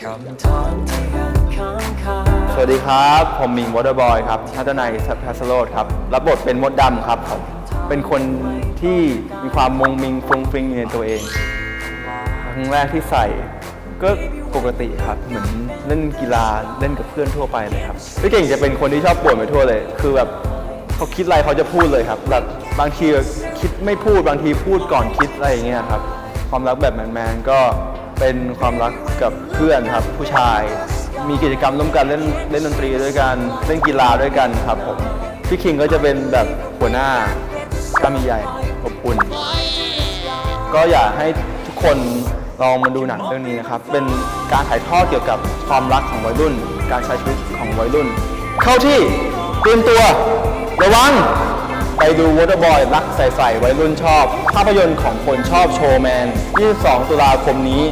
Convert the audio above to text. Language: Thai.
สวัสดีครับ ผมมิงวอเตอร์บอยครับทัศนัยสัพสโรดครับ รับบทเป็นมดดำครับผมเป็นคนที่มีความมงมิงฟุงฟิงในตัวเอง ครั้งแรกที่ใส่ ก็ปกติครับ เหมือนเล่นกีฬาเล่นกับเพื่อนทั่วไปเลยครับพี่เก่งจะเป็นคนที่ชอบป่วนไปทั่วเลย คือแบบเขาคิดอะไรเขาจะพูดเลยครับ แบบบางทีคิดไม่พูดบางทีพูดก่อนคิดอะไรอย่างเงี้ยครับ ความรักแบบแมนๆก็ เป็นความรักกับเพื่อนครับผู้ชาย มีกิจกรรมร่วมกันเล่นเล่นดนตรีด้วยกันเล่นกีฬาด้วยกันครับผมพี่คิงก็จะเป็นแบบหัวหน้ากล้ามใหญ่อบอุ่นก็อยากให้ทุกคนลองมาดูหนังเรื่องนี้นะครับ เป็นการถ่ายทอดเกี่ยวกับความรักของวัยรุ่น การใช้ชีวิตของวัยรุ่น เข้าที่เตรียมตัว ระวัง ดูวอเตอร์บอยรักใส่ๆวัยรุ่นชอบ ภาพยนตร์ของคนชอบโชว์แมน 22 ตุลาคมนี้